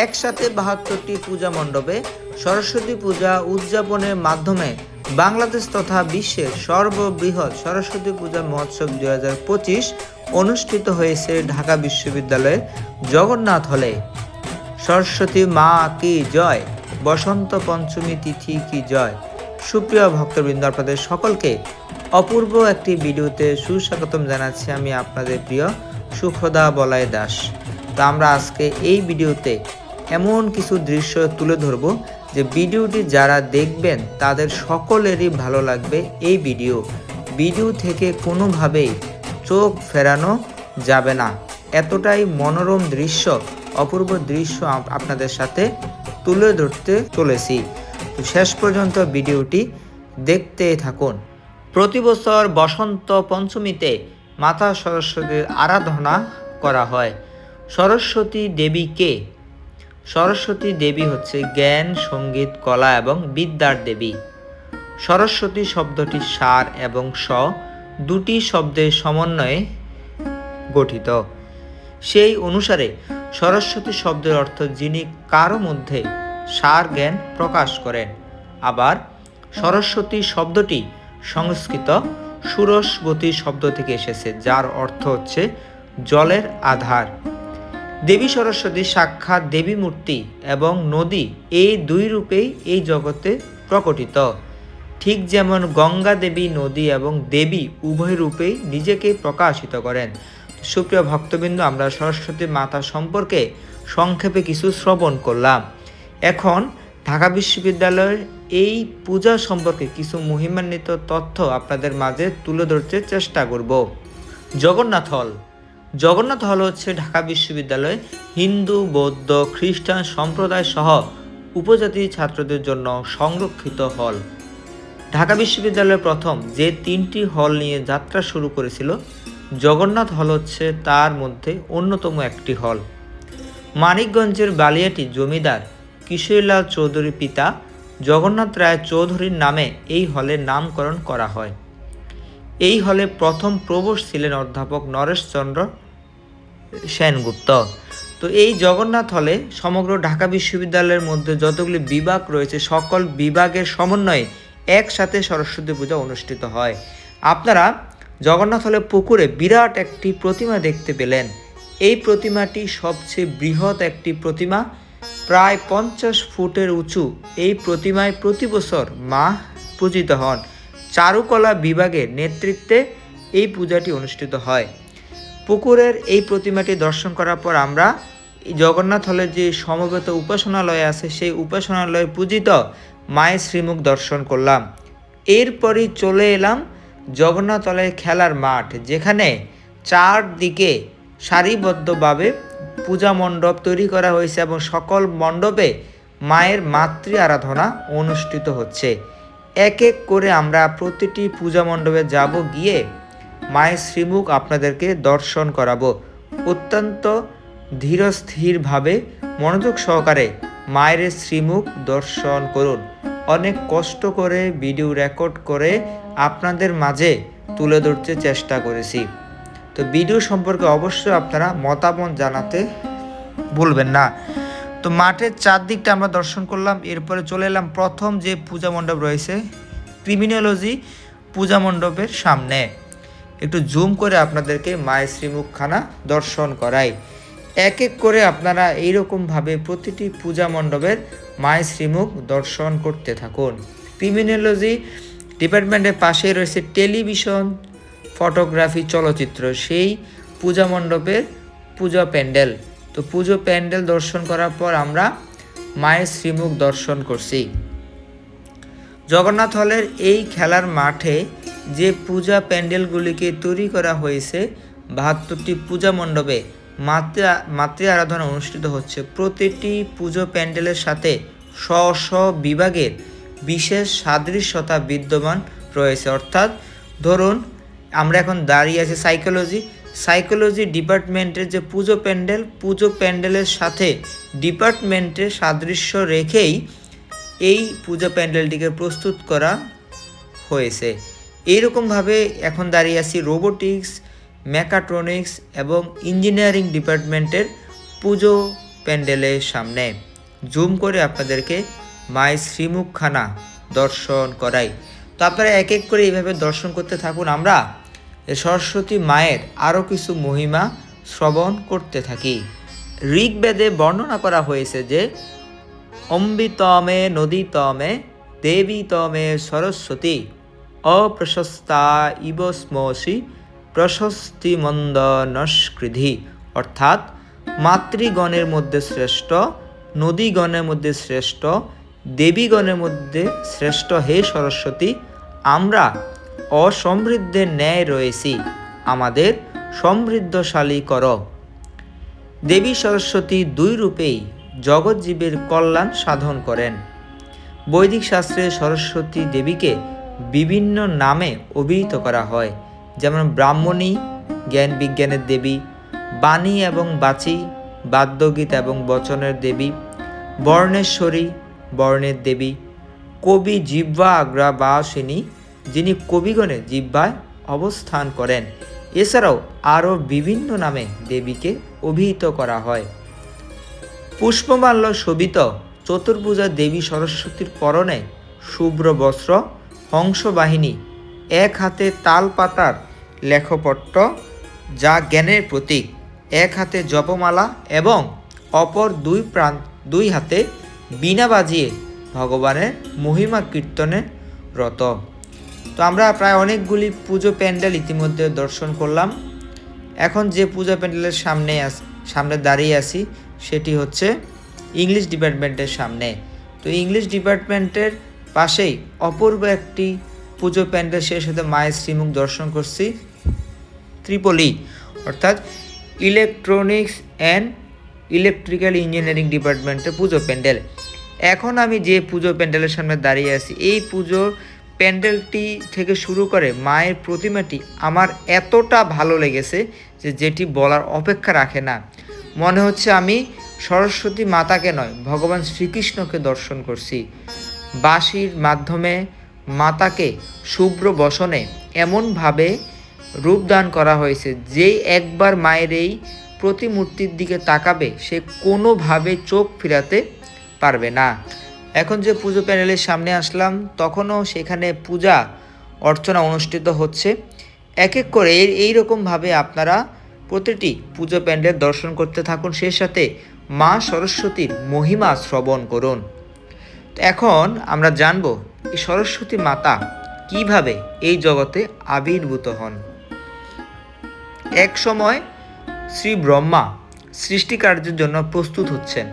একসাথে বাহাত্তরটি পূজা মণ্ডপে সরস্বতী পূজা উদযাপনের মাধ্যমে বাংলাদেশ তথা বিশ্বের সর্ববৃহৎ সরস্বতী পূজা মহোৎসব দুই হাজার পঁচিশ অনুষ্ঠিত হয়েছে ঢাকা বিশ্ববিদ্যালয়ের জগন্নাথ হলে। সরস্বতী মা কি জয়? বসন্ত পঞ্চমী তিথি কি জয়? সুপ্রিয় ভক্তবৃন্দ, আপনাদের সকলকে অপূর্ব একটি ভিডিওতে সুস্বাগতম জানাচ্ছি আমি আপনাদের প্রিয় সুখদা বলাই দাস। তো আমরা আজকে এই ভিডিওতে এমন কিছু দৃশ্য তুলে ধরব যে ভিডিওটি যারা দেখবেন তাদের সকলেরই ভালো লাগবে এই ভিডিও। ভিডিও থেকে কোনোভাবেই চোখ ফেরানো যাবে না। এতটাই মনোরম দৃশ্য, অপূর্ব দৃশ্য আপ- আপনাদের সাথে তুলে ধরতে চলেছি। তো শেষ পর্যন্ত ভিডিওটি দেখতে থাকুন। প্রতি বছর বসন্ত পঞ্চমীতে মাতা সরস্বতীর আরাধনা করা হয়। সরস্বতী দেবী কে সরস্বতী দেবী হচ্ছে জ্ঞান, সংগীত, কলা এবং বিদ্যার দেবী। সরস্বতী শব্দটি সার এবং স দুটি শব্দের সমন্বয়ে গঠিত। সেই অনুসারে সরস্বতী শব্দের অর্থ যিনি কারও মধ্যে সার জ্ঞান প্রকাশ করেন। আবার সরস্বতী শব্দটি সংস্কৃত সুরসবতী শব্দ থেকে এসেছে, যার অর্থ হচ্ছে জলের আধার। দেবী সরস্বতী সাক্ষাৎ দেবী মূর্তি এবং নদী এই দুই রূপেই এই জগতে প্রকটিত। ঠিক যেমন গঙ্গা দেবী নদী এবং দেবী উভয় রূপেই নিজেকে প্রকাশিত করেন। সুপ্রিয় ভক্তবৃন্দ, আমরা সরস্বতী মাতা সম্পর্কে সংক্ষেপে কিছু শ্রবণ করলাম। এখন ঢাকা বিশ্ববিদ্যালয়ের এই পূজা সম্পর্কে কিছু মহিমান্বিত তথ্য আপনাদের মাঝে তুলে ধরতে চেষ্টা করব। জগন্নাথ হল জগন্নাথ হল হচ্ছে ঢাকা বিশ্ববিদ্যালয় হিন্দু, বৌদ্ধ, খ্রিস্টান সম্প্রদায় সহ উপজাতি ছাত্রদের জন্য সংরক্ষিত হল। ঢাকা বিশ্ববিদ্যালয়ের প্রথম যে তিনটি হল নিয়ে যাত্রা শুরু করেছিল, জগন্নাথ হল হচ্ছে তার মধ্যে অন্যতম একটি হল। মানিকগঞ্জের বালিয়াটি জমিদার কিশোরীলাল চৌধুরীর পিতা জগন্নাথ রায় চৌধুরীর নামে এই হলের নামকরণ করা হয়। এই হলে প্রথম প্রবোস ছিলেন অধ্যাপক নরেশচন্দ্র সেনগুপ্ত। তো এই জগন্নাথ হলে সমগ্র ঢাকা বিশ্ববিদ্যালয়ের মধ্যে যতগুলি বিভাগ রয়েছে, সকল বিভাগের সমন্বয়ে একসাথে সরস্বতী পূজা অনুষ্ঠিত হয়। আপনারা জগন্নাথ হলে পুকুরে বিরাট একটি প্রতিমা দেখতে পেলেন। এই প্রতিমাটি সবচেয়ে বৃহৎ একটি প্রতিমা। প্রায় পঞ্চাশ ফুটের উঁচু এই প্রতিমায় প্রতি বছর মা পূজিত হন। চারুকলা বিভাগের নেতৃত্বে এই পূজাটি অনুষ্ঠিত হয়। পুকুরের এই প্রতিমাটি দর্শন করার পর আমরা জগন্নাথ হলের যে সমবেত উপাসনালয় আছে, সেই উপাসনালয়ে পূজিত মায়ের শ্রীমুখ দর্শন করলাম। এরপরই চলে এলাম জগন্নাথ হলের খেলার মাঠ, যেখানে চারদিকে সারিবদ্ধভাবে পূজা মণ্ডপ তৈরি করা হয়েছে এবং সকল মণ্ডপে মায়ের মাতৃ আরাধনা অনুষ্ঠিত হচ্ছে। এক এক করে আমরা প্রতিটি পূজা মণ্ডপে যাব গিয়ে মায়ের শ্রীমুখ আপনাদেরকে দর্শন করাবো। অত্যন্ত ধীরস্থিরভাবে মনোযোগ সহকারে মায়ের শ্রীমুখ দর্শন করুন। অনেক কষ্ট করে ভিডিও রেকর্ড করে আপনাদের মাঝে তুলে ধরতে চেষ্টা করেছি। তো ভিডিও সম্পর্কে অবশ্যই আপনারা মতামত জানাতে ভুলবেন না। তো মাঠের চারদিকটা আমরা দর্শন করলাম, এরপরে চলে এলাম প্রথম যে পূজা মণ্ডপ রয়েছে, ক্রিমিনোলজি পূজা মণ্ডপের সামনে। একটু জুম করে আপনাদেরকে মায়ের শ্রীমুখখানা দর্শন করাই। এক এক করে আপনারা এইরকমভাবে প্রতিটি পূজা মণ্ডপের মায়ের শ্রীমুখ দর্শন করতে থাকুন। ক্রিমিনোলজি ডিপার্টমেন্টের পাশে রয়েছে টেলিভিশন, ফটোগ্রাফি, চলচ্চিত্র, সেই পূজা মণ্ডপের পূজা প্যান্ডেল। তো পুজো প্যান্ডেল দর্শন করার পর আমরা মায়ের শ্রীমুখ দর্শন করছি। জগন্নাথ হলের এই খেলার মাঠে যে পূজা প্যান্ডেলগুলিকে তৈরি করা হয়েছে, বাহাত্তরটি পূজা মণ্ডপে মাতৃ মাতৃ আরাধনা অনুষ্ঠিত হচ্ছে। প্রতিটি পুজো প্যান্ডেলের সাথে স্ব স্ব বিভাগের বিশেষ সাদৃশ্যতা বিদ্যমান রয়েছে। অর্থাৎ ধরুন, আমরা এখন দাঁড়িয়ে আছি সাইকোলজি সাইকোলজি ডিপার্টমেন্টের যে পুজো প্যান্ডেল, পুজো প্যান্ডেলের সাথে ডিপার্টমেন্টের সাদৃশ্য রেখেই এই পূজা প্যান্ডেলটিকে প্রস্তুত করা হয়েছে। এইরকমভাবে এখন দাঁড়িয়ে আছি রোবোটিক্স মেকাট্রনিক্স এবং ইঞ্জিনিয়ারিং ডিপার্টমেন্টের পুজো প্যান্ডেলের সামনে। জুম করে আপনাদেরকে মায়ের শ্রীমুখখানা দর্শন করাই। তো আপনারা এক এক করে এইভাবে দর্শন করতে থাকুন। আমরা সরস্বতী মায়ের আরও কিছু মহিমা শ্রবণ করতে থাকি। ঋগ্বেদে বর্ণনা করা হয়েছে যে, অম্বিতমে, নদীতমে, দেবীতমে সরস্বতী। অপ্রশস্তা ইব স্মসি প্রশস্তি মন্দ নস্কৃধি অর্থাৎ, মাতৃগণের মধ্যে শ্রেষ্ঠ, নদীগণের মধ্যে শ্রেষ্ঠ, দেবীগণের মধ্যে শ্রেষ্ঠ হে সরস্বতী, আমরা অসমৃদ্ধের ন্যায় রয়েছি, আমাদের সমৃদ্ধশালী কর। দেবী সরস্বতী দুই রূপেই জগৎজীবের কল্যাণ সাধন করেন। বৈদিক শাস্ত্রে সরস্বতী দেবীকে বিভিন্ন নামে অভিহিত করা হয়, যেমন ব্রাহ্মণী, জ্ঞান বিজ্ঞানের দেবী, বাণী এবং বাচি, বাদ্যগীত এবং বচনের দেবী, বর্ণেশ্বরী, বর্ণের দেবী, কবি জিহ্বা আগ্রা বাসিনী যিনি কবিগণে জিহ্বায় অবস্থান করেন। এছাড়াও আরও বিভিন্ন নামে দেবীকে অভিহিত করা হয়। পুষ্পমাল্য শোভিত চতুর্ভুজা দেবী সরস্বতীর পরনে শুভ্র বস্ত্র হংসবাহিনী এক হাতে তাল পাতার লেখপট্ট, যা জ্ঞানের প্রতীক। এক হাতে জপমালা এবং অপর দুই প্রান্ত দুই হাতে বীণা বাজিয়ে ভগবানের মহিমা কীর্তনে রত। তো আমরা প্রায় অনেকগুলি পুজো প্যান্ডেল ইতিমধ্যে দর্শন করলাম। এখন যে পূজা প্যান্ডেলের সামনে আস, সামনে দাঁড়িয়ে আছি, সেটি হচ্ছে ইংলিশ ডিপার্টমেন্টের সামনে। তো ইংলিশ ডিপার্টমেন্টের পাশেই অপূর্ব একটি পুজো প্যান্ডেল সেই সাথে মায়ের শ্রীমুখ দর্শন করছি। ত্রিপলি, অর্থাৎ ইলেকট্রনিক্স অ্যান্ড ইলেকট্রিক্যাল ইঞ্জিনিয়ারিং ডিপার্টমেন্টের পুজো প্যান্ডেল। এখন আমি যে পুজো প্যান্ডেলের সামনে দাঁড়িয়ে আছি, এই পুজোর প্যান্ডেলটি থেকে শুরু করে মায়ের প্রতিমাটি আমার এতটা ভালো লেগেছে যে যেটি বলার অপেক্ষা রাখে না। মনে হচ্ছে আমি সরস্বতী মাতাকে নয়, ভগবান শ্রীকৃষ্ণকে দর্শন করছি। বাঁশির মাধ্যমে মাতাকে শুভ্র বসনে এমনভাবে রূপদান করা হয়েছে যেই একবার মায়ের এই প্রতিমূর্তির দিকে তাকাবে সে কোনোভাবে চোখ ফিরাতে পারবে না। এখন যে পুজো প্যান্ডেলের সামনে আসলাম, তখনও সেখানে পূজা অর্চনা অনুষ্ঠিত হচ্ছে। এক এক করে এই- এইরকমভাবে আপনারা প্রতিটি পুজো প্যান্ডেল দর্শন করতে থাকুন। সেই সাথে মা সরস্বতীর মহিমা শ্রবণ করুন। এখন আমরা জানব এই সরস্বতী মাতা কীভাবে এই জগতে আবির্ভূত হন। এক সময় শ্রী ব্রহ্মা সৃষ্টিকার্যের জন্য প্রস্তুত হচ্ছেন।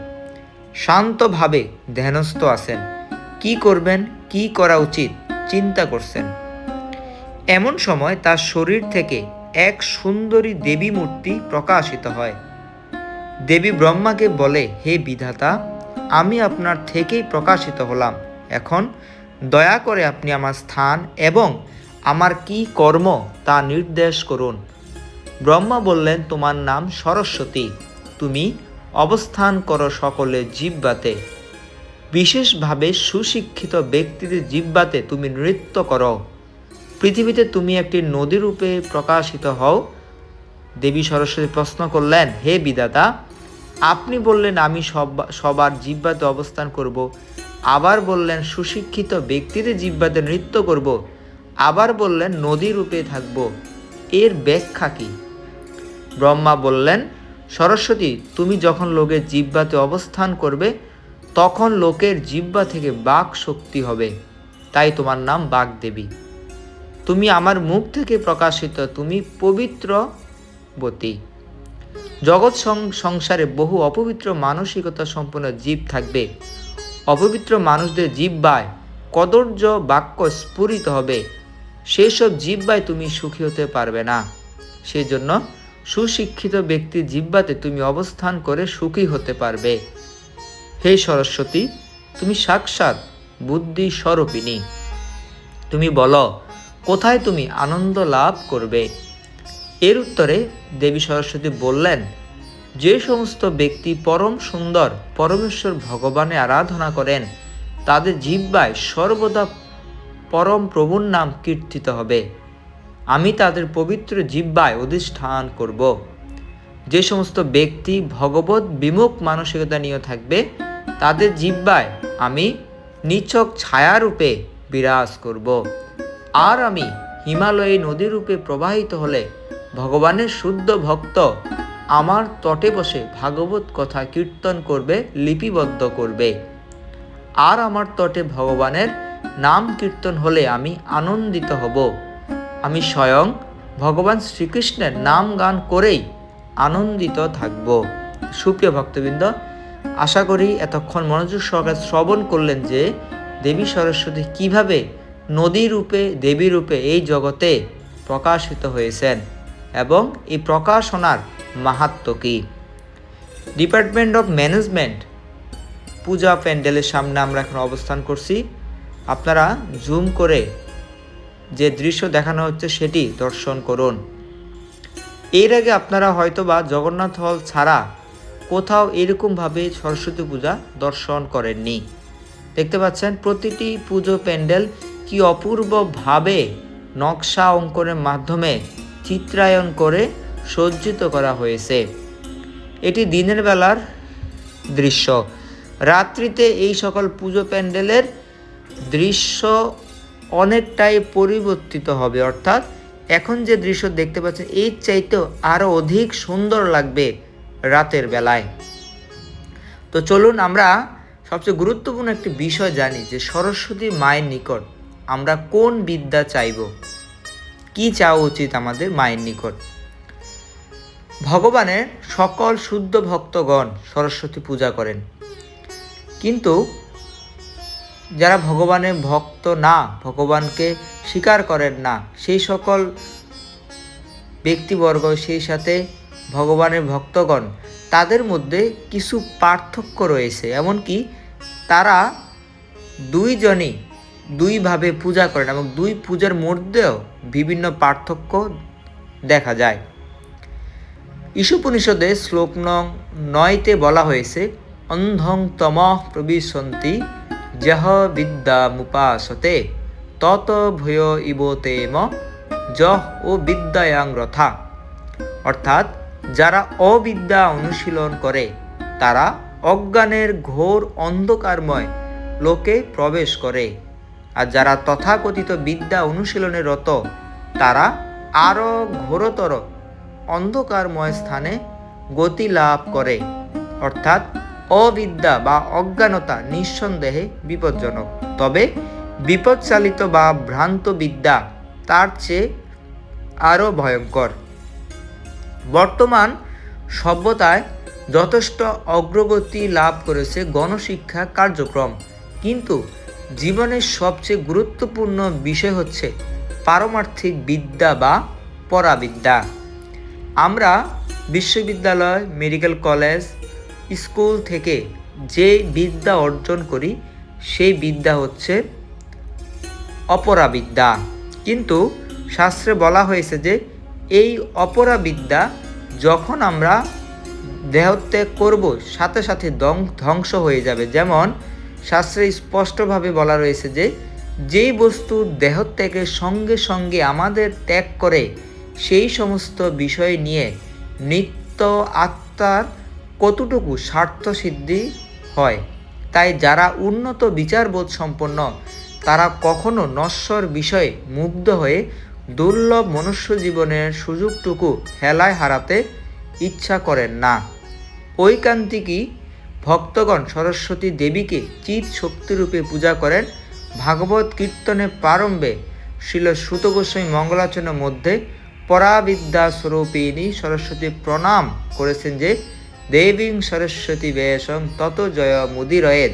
শান্তভাবে ধ্যানস্থ আছেন। কি করবেন, কি করা উচিত চিন্তা করছেন। এমন সময় তার শরীর থেকে এক সুন্দরী দেবী মূর্তি প্রকাশিত হয়। দেবী ব্রহ্মাকে বলে, হে বিধাতা আমি আপনার থেকেই প্রকাশিত হলাম। এখন দয়া করে আপনি আমার স্থান এবং আমার কি কর্ম তা নির্দেশ করুন। ব্রহ্মা বললেন, তোমার নাম সরস্বতী। তুমি অবস্থান করো সকলে জিব্বাতে বিশেষভাবে সুশিক্ষিত ব্যক্তিদের জিব্বাতে তুমি নৃত্য করো। পৃথিবীতে তুমি একটি নদী রূপে প্রকাশিত হও। দেবী সরস্বতী প্রশ্ন করলেন, হে বিদাতা আপনি বললেন আমি সব সবার জিব্বাতে অবস্থান করব। আবার বললেন সুশিক্ষিত ব্যক্তিদের জিব্বাতে নৃত্য করব। আবার বললেন নদী রূপে থাকব। এর ব্যাখ্যা কি? ব্রহ্মা বললেন, সরস্বতী, তুমি যখন লোকের জিব্বাতে অবস্থান করবে, তখন লোকের জিব্বা থেকে বাক শক্তি হবে। তাই তোমার নাম বাগদেবী। তুমি আমার মুখ থেকে প্রকাশিত, তুমি পবিত্রবতী। জগৎ সংসারে বহু অপবিত্র মানসিকতা সম্পন্ন জীব থাকবে। অপবিত্র মানুষদের জিব্বায় কদর্য বাক্য স্ফুরিত হবে। সেসব জিব্বায় তুমি সুখী হতে পারবে না। সেজন্য সুশিক্ষিত ব্যক্তির জিব্বাতে তুমি অবস্থান করে সুখী হতে পারবে। হে সরস্বতী, তুমি সাক্ষাৎ বুদ্ধি স্বরূপিণী তুমি বলো, কোথায় তুমি আনন্দ লাভ করবে? এর উত্তরে দেবী সরস্বতী বললেন, যে সমস্ত ব্যক্তি পরম সুন্দর, পরমেশ্বর ভগবানে আরাধনা করেন, তাদের জিহ্বায় সর্বদা পরম প্রভুর নাম কীর্তিত হবে। আমি তাদের পবিত্র জিহ্বায় অধিষ্ঠান করব। যে সমস্ত ব্যক্তি ভগবত বিমুখ মানসিকতা নিয়ে থাকবে, তাদের জিব্বায় আমি নিছক ছায়ারূপে বিরাজ করব। আর আমি হিমালয়ে নদীরূপে প্রবাহিত হলে ভগবানের শুদ্ধ ভক্ত। আমার তটে বসে ভাগবত কথা কীর্তন করবে, লিপিবদ্ধ করবে। আর আমার তটে ভগবানের নাম কীর্তন হলে আমি আনন্দিত হব। আমি স্বয়ং ভগবান শ্রীকৃষ্ণের নাম গান করেই আনন্দিত থাকব। সুপ্রিয় ভক্তবৃন্দ, আশা করি এতক্ষণ মনোযোগ সহকারে শ্রবণ করলেন যে দেবী সরস্বতী কীভাবে নদী রূপে দেবী রূপে এই জগতে প্রকাশিত হয়েছেন। এবং এই প্রকাশনার মাহাত্ম কী? ডিপার্টমেন্ট অফ ম্যানেজমেন্ট, পূজা প্যান্ডেলের সামনে আমরা এখন অবস্থান করছি। আপনারা জুম করে যে দৃশ্য দেখানো হচ্ছে সেটি দর্শন করুন। এর আগে আপনারা হয়তোবা জগন্নাথ হল ছাড়া কোথাও এরকমভাবে সরস্বতী পূজা দর্শন করেননি। দেখতে পাচ্ছেন, প্রতিটি পুজো প্যান্ডেল কি অপূর্বভাবে নকশা অঙ্কনের মাধ্যমে চিত্রায়ন করে সজ্জিত করা হয়েছে। এটি দিনের বেলার দৃশ্য। রাত্রিতে এই সকল পুজো প্যান্ডেলের দৃশ্য অনেকটাই পরিবর্তিত হবে। অর্থাৎ এখন যে দৃশ্য দেখতে পাচ্ছেন, এর চাইতেও আরও অধিক সুন্দর লাগবে রাতের বেলায়। তো চলুন আমরা সবচেয়ে গুরুত্বপূর্ণ একটি বিষয় জানি যে, সরস্বতী মায়ের নিকট আমরা কোন বিদ্যা চাইব? কি চাওয়া উচিত আমাদের মায়ের নিকট? ভগবানের সকল শুদ্ধ ভক্তগণ সরস্বতী পূজা করেন। কিন্তু যারা ভগবানের ভক্ত না, ভগবানকে স্বীকার করেন না, সেই সকল ব্যক্তিবর্গ, সেই সাথে ভগবানের ভক্তগণ, তাদের মধ্যে কিছু পার্থক্য রয়েছে। এমনকি তারা দুইজনই দুইভাবে পূজা করেন এবং দুই পূজার মধ্যেও বিভিন্ন পার্থক্য দেখা যায়। ঈশোপনিষদে শ্লোক নং নয়তে বলা হয়েছে, অন্ধং তম প্রবিশন্তি যহ বিদ্যা মুপাসতে, তত ভয় ইবতেম যহ ও বিদ্যায়াং রথা। অর্থাৎ, যারা অবিদ্যা অনুশীলন করে, তারা অজ্ঞানের ঘোর অন্ধকারময় লোকে প্রবেশ করে। আর যারা তথাকথিত বিদ্যা অনুশীলনে রত, তারা আরও ঘোরতর অন্ধকারময় স্থানে গতি লাভ করে। অর্থাৎ অবিদ্যা বা অজ্ঞানতা নিঃসন্দেহে বিপজ্জনক। তবে বিপদচালিত বা ভ্রান্ত বিদ্যা তার চেয়ে আরও ভয়ঙ্কর। বর্তমান সভ্যতায় যথেষ্ট অগ্রগতি লাভ করেছে গণশিক্ষা কার্যক্রম। কিন্তু জীবনের সবচেয়ে গুরুত্বপূর্ণ বিষয় হচ্ছে পারমার্থিক বিদ্যা বা পরাবিদ্যা। আমরা বিশ্ববিদ্যালয়, মেডিকেল কলেজ, স্কুল থেকে যে বিদ্যা অর্জন করি, সেই বিদ্যা হচ্ছে অপরাবিদ্যা। কিন্তু শাস্ত্রে বলা হয়েছে যে এই অপরাবিদ্যা যখন আমরা দেহত্যাগ করব, সাথে সাথে ধ্বংস হয়ে যাবে। যেমন শাস্ত্রে স্পষ্টভাবে বলা রয়েছে যে, যেই বস্তু দেহত্যাগের সঙ্গে সঙ্গে আমাদের ত্যাগ করে, সেই সমস্ত বিষয় নিয়ে নিত্য আত্মার কতটুকু স্বার্থ সিদ্ধি হয়? তাই যারা উন্নত বিচারবোধ সম্পন্ন, তারা কখনো নশ্বর বিষয়ে মুগ্ধ হয়ে দুর্লভ মনুষ্য জীবনের সুযোগটুকু হেলায় হারাতে ইচ্ছা করেন না। ঐকান্তিকী ভক্তগণ সরস্বতী দেবীকে চিত শক্তিরূপে পূজা করেন। ভাগবত কীর্তনের প্রারম্ভে শিল সুত গোস্বামী মঙ্গলাচনের মধ্যে পরাবিদ্যা স্বরূপিণী সরস্বতী প্রণাম করেছেন যে, দেবীং সরস্বতী বেশং তত জয় মুদিরয়েদ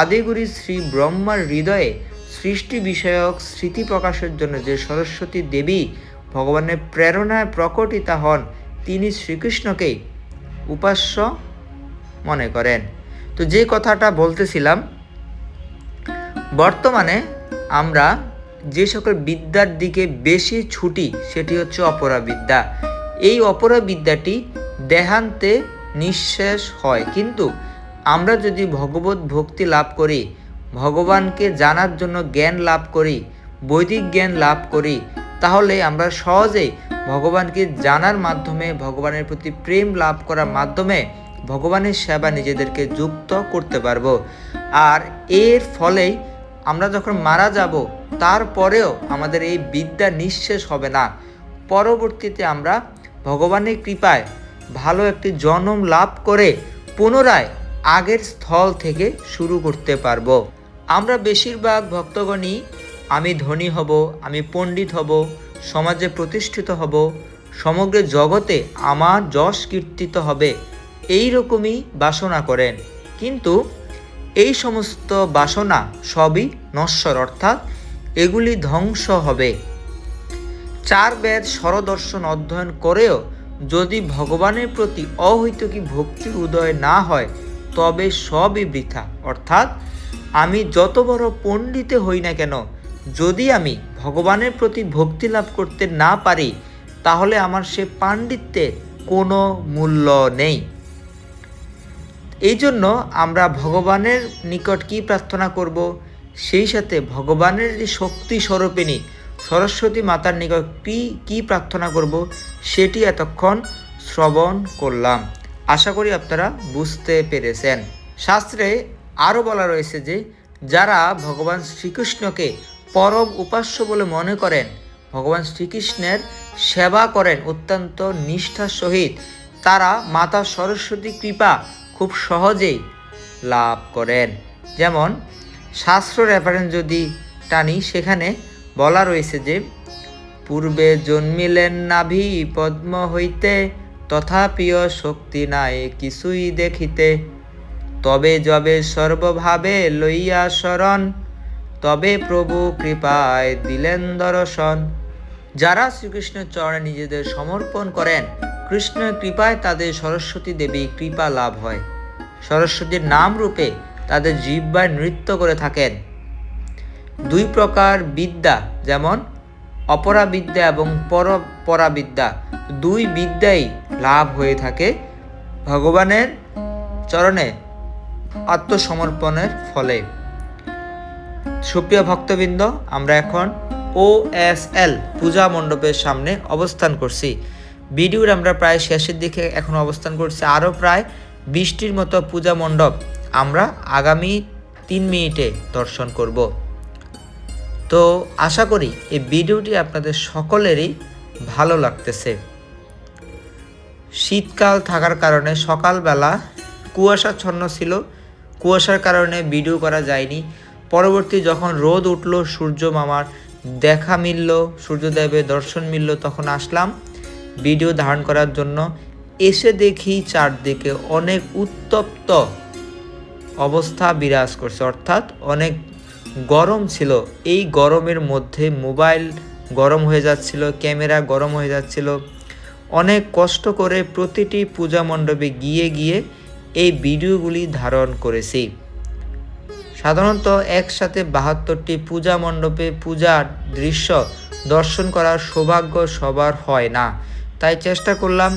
আদিগুরি শ্রী ব্রহ্মার হৃদয়ে সৃষ্টি বিষয়ক স্মৃতি প্রকাশের জন্য যে সরস্বতী দেবী ভগবানের প্রেরণায় প্রকটিতা হন, তিনি শ্রীকৃষ্ণকেই উপাস্য মনে করেন। তো যে কথাটা বলতেছিলাম, বর্তমানে আমরা যে সকল বিদ্যার দিকে বেশি ছুটি, সেটি হচ্ছে অপরাবিদ্যা। এই অপরাবিদ্যাটি দেহান্তে নিঃশেষ হয়। কিন্তু আমরা যদি ভগবত ভক্তি লাভ করি, ভগবানকে জানার জন্য জ্ঞান লাভ করি, বৈদিক জ্ঞান লাভ করি, তাহলে আমরা সহজেই ভগবানকে জানার মাধ্যমে, ভগবানের প্রতি প্রেম লাভ করার মাধ্যমে ভগবানের সেবা নিজেদেরকে যুক্ত করতে পারব। আর এর ফলেই আমরা যখন মারা যাব, তারপরেও আমাদের এই বিদ্যা নিঃশেষ হবে না। পরবর্তীতে আমরা ভগবানের কৃপায় ভালো একটি জন্ম লাভ করে পুনরায় আগের স্থল থেকে শুরু করতে পারব। আমরা বেশিরভাগ ভক্তগণই আমি ধনী হব, আমি পণ্ডিত হব, সমাজে প্রতিষ্ঠিত হব, সমগ্র জগতে আমার যশ কীর্তিত হবে। এই রকমই বাসনা করেন। কিন্তু এই সমস্ত বাসনা সবই নশ্বর, অর্থাৎ এগুলি ধ্বংস হবে। চার বেদ স্বরদর্শন অধ্যয়ন করেও যদি ভগবানের প্রতি অহৈতুকী ভক্তির উদয় না হয়, তবে সবই বৃথা। অর্থাৎ আমি যত বড় পণ্ডিতে হই না কেন, যদি আমি ভগবানের প্রতি ভক্তি লাভ করতে না পারি, তাহলে আমার সে পাণ্ডিত্যের কোনো মূল্য নেই। এই জন্য আমরা ভগবানের নিকট কি প্রার্থনা করব? সেই সাথে ভগবানের যে শক্তি স্বরূপিণী সরস্বতী মাতার নিকট কি কি প্রার্থনা করব? সেটি এতক্ষণ শ্রবণ করলাম। আশা করি আপনারা বুঝতে পেরেছেন। শাস্ত্রে আরও বলা রয়েছে যে, যারা ভগবান শ্রীকৃষ্ণকে পরম উপাস্য বলে মনে করেন, ভগবান শ্রীকৃষ্ণের সেবা করেন অত্যন্ত নিষ্ঠার সহিত, তারা মাতা সরস্বতী কৃপা খুব সহজেই লাভ করেন। যেমন, শাস্ত্র রেফারেন্স যদি টানি, সেখানে বলা রয়েছে যে, পূর্বে জন্মিলেন নাভি পদ্ম হইতে, তথাপিও শক্তি নাই কিছুই দেখিতে। তবে যবে সর্বভাবে লইয়া শরণ, তবে প্রভু কৃপায় দিলেন দর্শন। যারা শ্রীকৃষ্ণের চরণে নিজেদের সমর্পণ করেন, কৃষ্ণের কৃপায় তাদের সরস্বতী দেবী কৃপা লাভ হয়। সরস্বতীর নাম রূপে তাদের জিহ্বায় নৃত্য করে থাকেন। দুই প্রকার বিদ্যা, যেমন অপরাবিদ্যা এবং পর পরাবিদ্যা দুই বিদ্যাই লাভ হয়ে থাকে ভগবানের চরণে আত্মসমর্পণের ফলে। সুপ্রিয় ভক্তবৃন্দ, আমরা এখন ও এস এল পূজা মণ্ডপের সামনে অবস্থান করছি। ভিডিওর আমরা প্রায় শেষের দিকে এখন অবস্থান করছি। আরও প্রায় বিশটির মতো পূজা মণ্ডপ আমরা আগামী তিন মিনিটে দর্শন করব। তো আশা করি এই ভিডিওটি আপনাদের সকলেরই ভালো লাগতেছে। শীতকাল থাকার কারণে সকালবেলা কুয়াশাচ্ছন্ন ছিল। কুয়াশার কারণে ভিডিও করা যায়নি। পরবর্তী যখন রোদ উঠল, সূর্য মামার দেখা মিলল, সূর্যদেবের দর্শন মিলল, তখন আসলাম। ভিডিও ধারণ করার জন্য এসে দেখি চারদিকে অনেক উত্তপ্ত অবস্থা বিরাজ করছে। অর্থাৎ অনেক গরম ছিল। এই গরমের মধ্যে মোবাইল গরম হয়ে যাচ্ছিল, ক্যামেরা গরম হয়ে যাচ্ছিল। অনেক কষ্ট করে প্রতিটি পূজা মণ্ডপে গিয়ে গিয়ে এই ভিডিওগুলি ধারণ করেছি। সাধারণত একসাথে বাহাত্তরটি পূজা মণ্ডপে পূজার দৃশ্য দর্শন করার সৌভাগ্য সবার হয় না। তাই চেষ্টা করলাম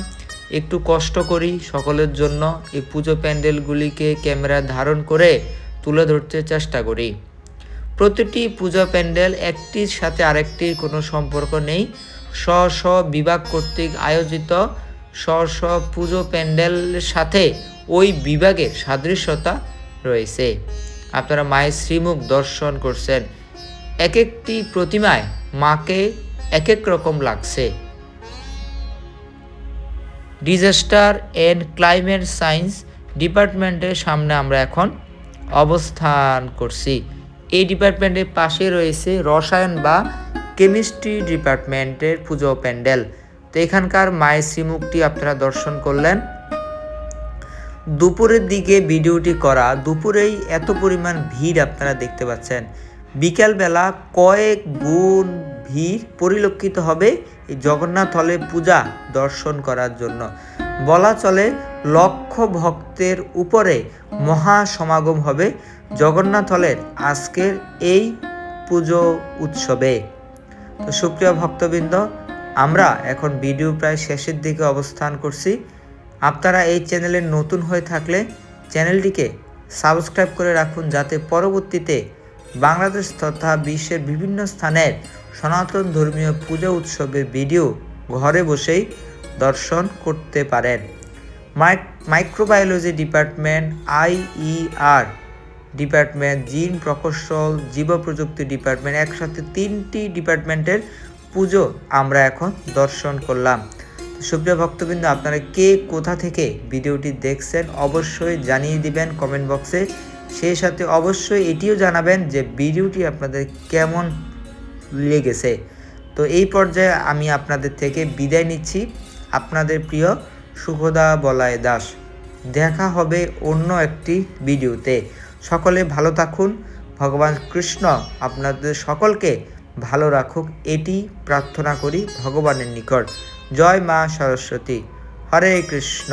একটু কষ্ট করি সকলের জন্য। এই পুজো প্যান্ডেলগুলিকে ক্যামেরা ধারণ করে তুলে ধরতে চেষ্টা করি। প্রতিটি পূজা প্যান্ডেল একটির সাথে আরেকটির কোনো সম্পর্ক নেই। স্ব স্ব বিভাগ কর্তৃক আয়োজিত স্ব স্ব পুজো প্যান্ডেলের সাথে ওই বিভাগের সাদৃশ্যতা রয়েছে। আপনারা মায়ের শ্রীমুখ দর্শন করছেন। এক একটি প্রতিমায় মাকে এক এক রকম লাগছে। ডিজাস্টার অ্যান্ড ক্লাইমেট সায়েন্স ডিপার্টমেন্টের সামনে আমরা এখন অবস্থান করছি। এই ডিপার্টমেন্টের পাশে রয়েছে রসায়ন বা কেমিস্ট্রি ডিপার্টমেন্টের পুজো প্যান্ডেল। তো এখানকার মায়ের শ্রীমুখটি আপনারা দর্শন করলেন। দুপুরের দিকে ভিডিওটি করা, দুপুরেই এত পরিমাণ ভিড় আপনারা দেখতে পাচ্ছেন। বিকালবেলা কয়েক গুণ ভিড় পরিলক্ষিত হবে এই জগন্নাথ হলে পূজা দর্শন করার জন্য। বলা চলে, লক্ষ ভক্তের উপরে মহা সমাগম হবে জগন্নাথ হলের আজকের এই পুজো উৎসবে। তো সুপ্রিয় ভক্তবৃন্দ, আমরা এখন ভিডিও প্রায় শেষের দিকে অবস্থান করছি। আপনারা এই চ্যানেলে নতুন হয়ে থাকলে চ্যানেলটিকে সাবস্ক্রাইব করে রাখুন, যাতে পরবর্তীতে বাংলাদেশ তথা বিশ্বের বিভিন্ন স্থানের সনাতন ধর্মীয় পূজা উৎসবের ভিডিও ঘরে বসেই দর্শন করতে পারেন। মাইক, মাইক্রোবায়োলজি ডিপার্টমেন্ট আইইআর ডিপার্টমেন্ট, জিন প্রকৌশল জীব প্রযুক্তি ডিপার্টমেন্ট, একসাথে তিনটি ডিপার্টমেন্টের পুজো আমরা এখন দর্শন করলাম। সুপ্রিয় ভক্তবৃন্দ, আপনারা কে, কোথা থেকে ভিডিওটি দেখছেন অবশ্যই জানিয়ে দিবেন কমেন্ট বক্সে। সেই সাথে অবশ্যই এটিও জানাবেন যে ভিডিওটি আপনাদের কেমন লেগেছে তো এই পর্যায়ে আমি আপনাদের থেকে বিদায় নিচ্ছি। আপনাদের প্রিয় সুখদা বলায় দাস। দেখা হবে অন্য একটি ভিডিওতে। সকলে ভালো থাকুন। ভগবান কৃষ্ণ আপনাদের সকলকে ভালো রাখুক। এটি প্রার্থনা করি ভগবানের নিকট। জয় মা সরস্বতী। হরে কৃষ্ণ।